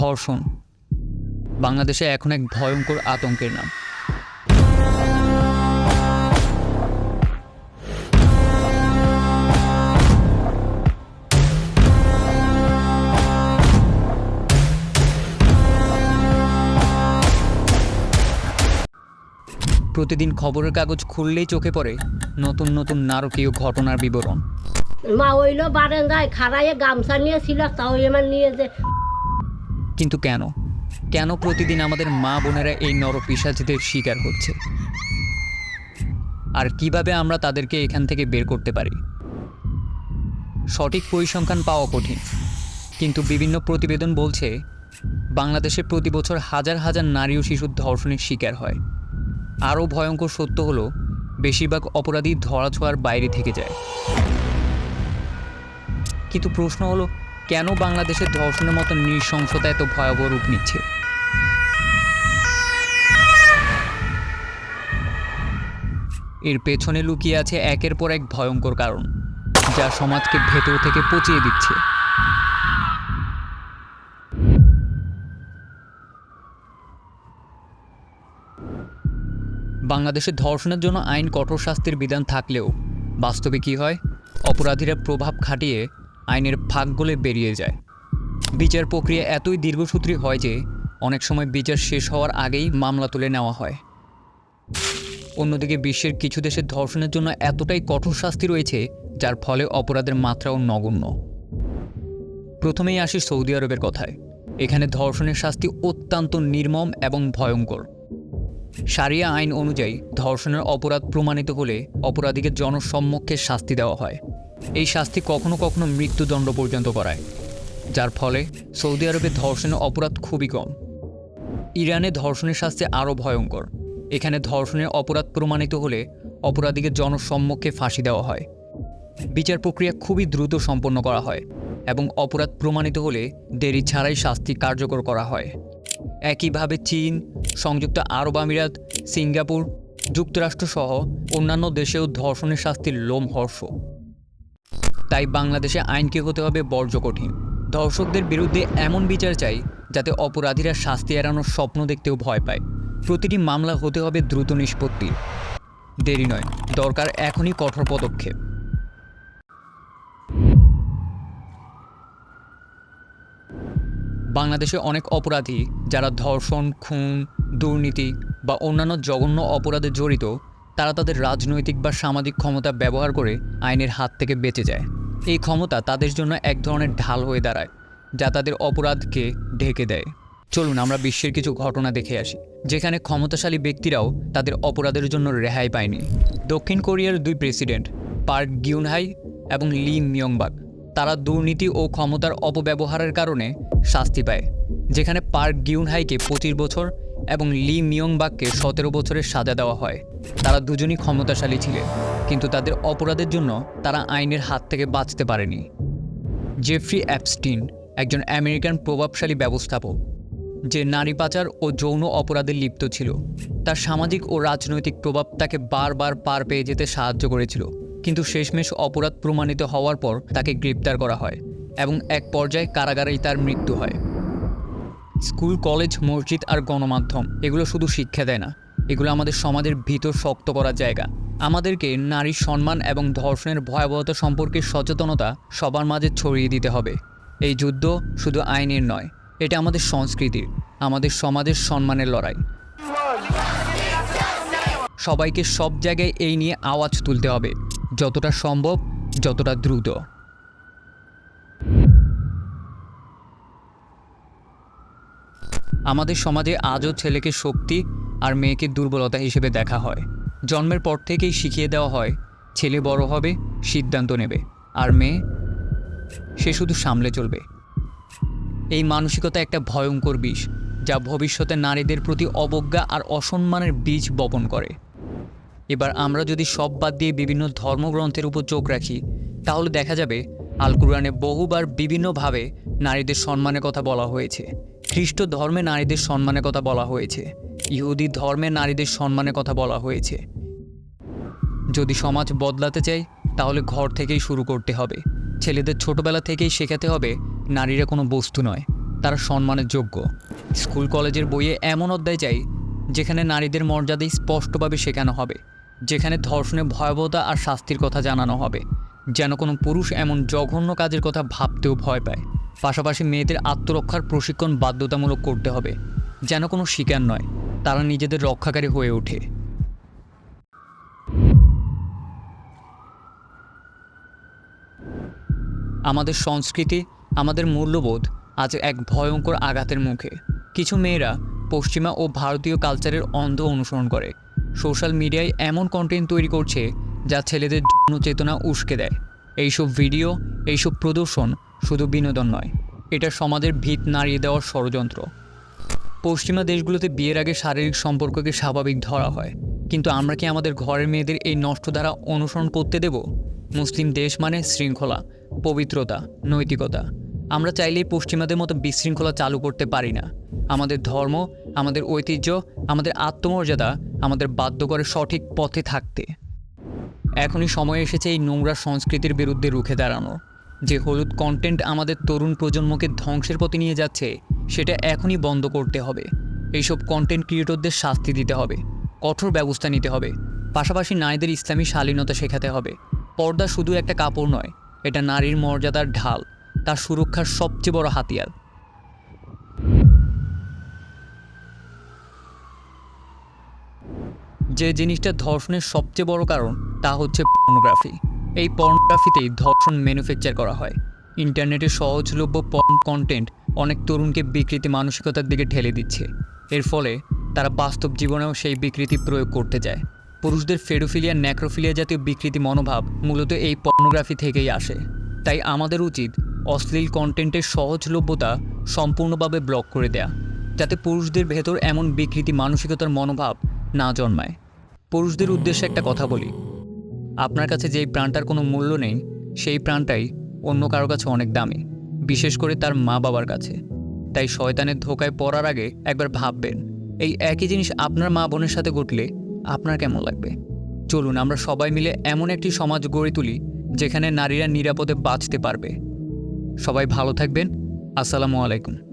ধর্ষণ। বাংলাদেশে এখন এক ভয়ঙ্কর আতঙ্কের নাম। প্রতিদিন খবরের কাগজ খুললেই চোখে পড়ে নতুন নতুন নারকীয় ঘটনার বিবরণ। মা ওইলো বারান্দায় খাড়াইয়ে গামছা নিয়েছিল তাও এবার নিয়ে যে কিন্তু কেন? কেন প্রতিদিন আমাদের মা বোনেরা এই নরপিসাচিদের শিকার হচ্ছে? আর কীভাবে আমরা তাদেরকে এখান থেকে বের করতে পারি? সঠিক পরিসংখ্যান পাওয়া কঠিন। কিন্তু বিভিন্ন প্রতিবেদন বলছে, বাংলাদেশে প্রতি বছর হাজার হাজার নারী ও শিশুর ধর্ষণের শিকার হয়। আরও ভয়ঙ্কর সত্য হলো, বেশিরভাগ অপরাধী ধরাছোঁয়ার বাইরে থেকে যায়। কিন্তু প্রশ্ন হলো কেন বাংলাদেশের ধর্ষণের মতো নৃশংসতা এত ভয়াবহ রূপ নিচ্ছে? এর পেছনে লুকিয়ে আছে একের পর এক ভয়ঙ্কর কারণ, যা সমাজকে ভেতর থেকে পচিয়ে দিচ্ছে। বাংলাদেশে ধর্ষণের জন্য আইন কঠোর শাস্তির বিধান থাকলেও বাস্তবে কি হয়? অপরাধীরা প্রভাব খাটিয়ে আইনের ফাঁক গলে বেরিয়ে যায়। বিচার প্রক্রিয়া এতই দীর্ঘসূত্রী হয় যে অনেক সময় বিচার শেষ হওয়ার আগেই মামলা তুলে নেওয়া হয়। অন্যদিকে বিশ্বের কিছু দেশে ধর্ষণের জন্য এতটাই কঠোর শাস্তি রয়েছে, যার ফলে অপরাধের মাত্রাও নগণ্য। প্রথমেই আসি সৌদি আরবের কথায়। এখানে ধর্ষণের শাস্তি অত্যন্ত নির্মম এবং ভয়ঙ্কর। সারিয়া আইন অনুযায়ী ধর্ষণের অপরাধ প্রমাণিত হলে অপরাধীকে জনসম্মুখে শাস্তি দেওয়া হয়। এই শাস্তি কখনো কখনো মৃত্যুদণ্ড পর্যন্ত করায়, যার ফলে সৌদি আরবে ধর্ষণের অপরাধ খুবই কম। ইরানে ধর্ষণের শাস্তি আরও ভয়ঙ্কর। এখানে ধর্ষণের অপরাধ প্রমাণিত হলে অপরাধীকে জনসম্মুখে ফাঁসি দেওয়া হয়। বিচার প্রক্রিয়া খুবই দ্রুত সম্পন্ন করা হয় এবং অপরাধ প্রমাণিত হলে দেরি ছাড়াই শাস্তি কার্যকর করা হয়। একইভাবে চীন, সংযুক্ত আরব আমিরাত, সিঙ্গাপুর, যুক্তরাষ্ট্রসহ অন্যান্য দেশেও ধর্ষণের শাস্তির লোমহর্ষ তাই বাংলাদেশে আইনকে হতে হবে বর্জ্য কঠিন। ধর্ষকদের বিরুদ্ধে এমন বিচার চাই যাতে অপরাধীরা শাস্তি এড়ানোর স্বপ্ন দেখতেও ভয় পায়। প্রতিটি মামলা হতে হবে দ্রুত নিষ্পত্তি। দেরি নয়, দরকার এখনই কঠোর পদক্ষেপ। বাংলাদেশে অনেক অপরাধী যারা ধর্ষণ, খুন, দুর্নীতি বা অন্যান্য জঘন্য অপরাধে জড়িত, তারা তাদের রাজনৈতিক বা সামাজিক ক্ষমতা ব্যবহার করে আইনের হাত থেকে বেঁচে যায়। এই ক্ষমতা তাদের জন্য এক ধরনের ঢাল হয়ে দাঁড়ায়, যা তাদের অপরাধকে ঢেকে দেয়। চলুন, আমরা বিশ্বের কিছু ঘটনা দেখে আসি, যেখানে ক্ষমতাশালী ব্যক্তিরাও তাদের অপরাধের জন্য রেহাই পায়নি। দক্ষিণ কোরিয়ার দুই প্রেসিডেন্ট, পার্ক গিউনহাই এবং লি মিয়ংবাক, তারা দুর্নীতি ও ক্ষমতার অপব্যবহারের কারণে শাস্তি পায়, যেখানে পার্ক গিউনহাইকে পঁচিশ বছর এবং লি মিয়ংবাককে সতেরো বছরের সাজা দেওয়া হয়। তারা দুজনই ক্ষমতাশালী ছিলেন। কিন্তু তাদের অপরাধের জন্য তারা আইনের হাত থেকে বাঁচতে পারেনি। জেফ্রি অ্যাপস্টিন একজন আমেরিকান প্রভাবশালী ব্যবস্থাপক, যে নারী পাচার ও যৌন অপরাধে লিপ্ত ছিল, তার সামাজিক ও রাজনৈতিক প্রভাব তাকে বারবার পার পেয়ে যেতে সাহায্য করেছিল। কিন্তু শেষমেশ অপরাধ প্রমাণিত হওয়ার পর তাকে গ্রেপ্তার করা হয় এবং এক পর্যায়ে কারাগারেই তার মৃত্যু হয়। স্কুল, কলেজ, মসজিদ আর গণমাধ্যম, এগুলো শুধু শিক্ষা দেয় না, এগুলো আমাদের সমাজের ভিতর শক্ত করার জায়গা। আমাদেরকে নারীর সম্মান এবং ধর্ষণের ভয়াবহতা সম্পর্কে সচেতনতা সবার মাঝে ছড়িয়ে দিতে হবে। এই যুদ্ধ শুধু আইনের নয়, এটা আমাদের সংস্কৃতির, আমাদের সমাজের সম্মানের লড়াই। সবাইকে সব জায়গায় এই নিয়ে আওয়াজ তুলতে হবে, যতটা সম্ভব, যতটা দ্রুত। আমাদের সমাজে আজও ছেলেকে শক্তি আর মেয়েকে দুর্বলতা হিসেবে দেখা হয়। জন্মের পর থেকেই শিখিয়ে দেওয়া হয়, ছেলে বড় হবে, সিদ্ধান্ত নেবে, আর মেয়ে, সে শুধু সামলে চলবে। এই মানসিকতা একটা ভয়ঙ্কর বিষ, যা ভবিষ্যতে নারীদের প্রতি অবজ্ঞা আর অসম্মানের বীজ বপন করে। এবার আমরা যদি সব বাদ দিয়ে বিভিন্ন ধর্মগ্রন্থের উপর চোখ রাখি, তাহলে দেখা যাবে আল কুরআনে বহুবার বিভিন্নভাবে নারীদের সম্মানের কথা বলা হয়েছে। খ্রিস্ট ধর্মে নারীদের সম্মানের কথা বলা হয়েছে। ইহুদি ধর্মে নারীদের সম্মানের কথা বলা হয়েছে। যদি সমাজ বদলাতে চাই, তাহলে ঘর থেকেই শুরু করতে হবে। ছেলেদের ছোটবেলা থেকেই শেখাতে হবে, নারীরা কোনো বস্তু নয়, তারা সম্মানের যোগ্য। স্কুল, কলেজের বইয়ে এমন অধ্যায় চাই, যেখানে নারীদের মর্যাদাই স্পষ্টভাবে শেখানো হবে, যেখানে ধর্ষণের ভয়াবহতা আর শাস্তির কথা জানানো হবে, যেন কোনো পুরুষ এমন জঘন্য কাজের কথা ভাবতেও ভয় পায়। পাশাপাশি মেয়েদের আত্মরক্ষার প্রশিক্ষণ বাধ্যতামূলক করতে হবে, যেন কোনো শিকার নয়। তারা নিজেদের রক্ষাকারী হয়ে ওঠে। আমাদের সংস্কৃতি, আমাদের মূল্যবোধ আজ এক ভয়ঙ্কর আঘাতের মুখে। কিছু মেয়েরা পশ্চিমা ও ভারতীয় কালচারের অন্ধ অনুসরণ করে। সোশ্যাল মিডিয়ায় এমন কন্টেন্ট তৈরি করছে যা ছেলেদের যৌন চেতনা উস্কে দেয়। এইসব ভিডিও, এইসব প্রদর্শন শুধু বিনোদন নয়, এটা সমাজের ভিত নাড়িয়ে দেওয়ার ষড়যন্ত্র। পশ্চিমা দেশগুলোতে বিয়ের আগে শারীরিক সম্পর্ককে স্বাভাবিক ধরা হয়। কিন্তু আমরা কি আমাদের ঘরের মেয়েদের এই নষ্ট দ্বারা অনুসরণ করতে দেব? মুসলিম দেশ মানে শৃঙ্খলা, পবিত্রতা, নৈতিকতা। আমরা চাইলেই পশ্চিমাদের মতো বিশৃঙ্খলা চালু করতে পারি না। আমাদের ধর্ম, আমাদের ঐতিহ্য, আমাদের আত্মমর্যাদা আমাদের বাধ্য করে সঠিক পথে থাকতে। এখনই সময় এসেছে এই নোংরা সংস্কৃতির বিরুদ্ধে রুখে দাঁড়ানো, যে হলুদ কন্টেন্ট আমাদের তরুণ প্রজন্মকে ধ্বংসের পথে নিয়ে যাচ্ছে। সেটা এখনই বন্ধ করতে হবে। এইসব কন্টেন্ট ক্রিয়েটরদের শাস্তি দিতে হবে, কঠোর ব্যবস্থা নিতে হবে। পাশাপাশি নারীদের ইসলামী শালীনতা শেখাতে হবে। পর্দা শুধু একটা কাপড় নয়, এটা নারীর মর্যাদার ঢাল, তার সুরক্ষার সবচেয়ে বড় হাতিয়ার। যে জিনিসটা ধর্ষণের সবচেয়ে বড় কারণ, তা হচ্ছে পর্নোগ্রাফি এই পর্নোগ্রাফিতেই ধর্ষণ ম্যানুফ্যাকচার করা হয়। ইন্টারনেটে সহজলভ্য পর্ন কন্টেন্ট অনেক তরুণকে বিকৃতি মানসিকতার দিকে ঠেলে দিচ্ছে। এর ফলে তারা বাস্তব জীবনেও সেই বিকৃতি প্রয়োগ করতে যায়। পুরুষদের ফেডোফিলিয়া, ন্যাক্রোফিলিয়া জাতীয় বিকৃতি মনোভাব মূলত এই পর্নোগ্রাফি থেকেই আসে। তাই আমাদের উচিত অশ্লীল কন্টেন্টের সহজলভ্যতা সম্পূর্ণভাবে ব্লক করে দেয়া, যাতে পুরুষদের ভেতর এমন বিকৃতি মানসিকতার মনোভাব না জন্মায়। পুরুষদের উদ্দেশ্যে একটা কথা বলি। আপনার কাছে যেই প্রাণটার কোনো মূল্য নেই, সেই প্রাণটাই অন্য কারও কাছে অনেক দামি। বিশেষ করে তার মা বাবার কাছে। তাই শয়তানের ধোকায় পড়ার আগে একবার ভাববেন, এই একই জিনিস আপনার মা বোনের সাথে ঘটলে আপনার কেমন লাগবে? চলুন, আমরা সবাই মিলে এমন একটি সমাজ গড়ে তুলি, যেখানে নারীরা নিরাপদে বাঁচতে পারবে। সবাই ভালো থাকবেন। আসসালামু আলাইকুম।